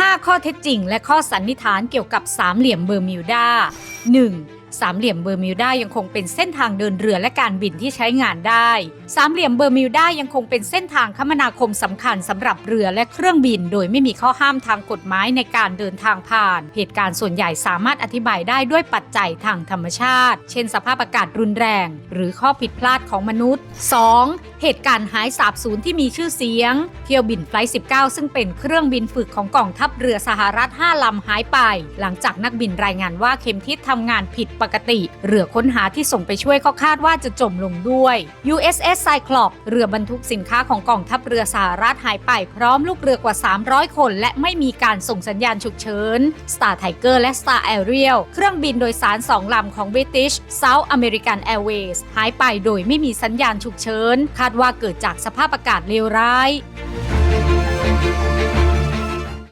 5 ข้อเท็จจริง และข้อสันนิษฐานเกี่ยวกับสามเหลี่ยมเบอร์มิวดา 1. สามเหลี่ยมเบอร์มิวดายังคงเป็นเส้นทางเดินเรือและการบินที่ใช้งานได้ สามเหลี่ยมเบอร์มิวดายังคงเป็นเส้นทางคมนาคมสำคัญสำหรับเรือและเครื่องบิน โดยไม่มีข้อห้ามทางกฎหมายในการเดินทางผ่าน เหตุการณ์ส่วนใหญ่สามารถอธิบายได้ด้วยปัจจัยทางธรรมชาติ เช่น สภาพอากาศรุนแรง หรือข้อผิดพลาดของมนุษย์ 2. เหตุการณ์หายสาบสูญที่มีชื่อเสียง เที่ยวบินไฟล์19 ซึ่งเป็นเครื่องบินฝึกของกองทัพเรือสหรัฐ5ลำหายไป หลังจากนักบินรายงานว่าเข็มทิศทำงานผิดปกติ เรือค้นหาที่ส่งไปช่วยเขาคาดว่าจะจมลงด้วย USS Cyclops เรือบรรทุกสินค้าของกองทัพเรือสหรัฐหายไปพร้อมลูกเรือกว่า 300 คน และไม่มีการส่งสัญญาณฉุกเฉิน Star Tiger และ Star Ariel เครื่องบินโดยสารสองลำของ British South American Airways หายไปโดยไม่มีสัญญาณฉุกเฉิน คาดว่าเกิดจากสภาพอากาศเลวร้าย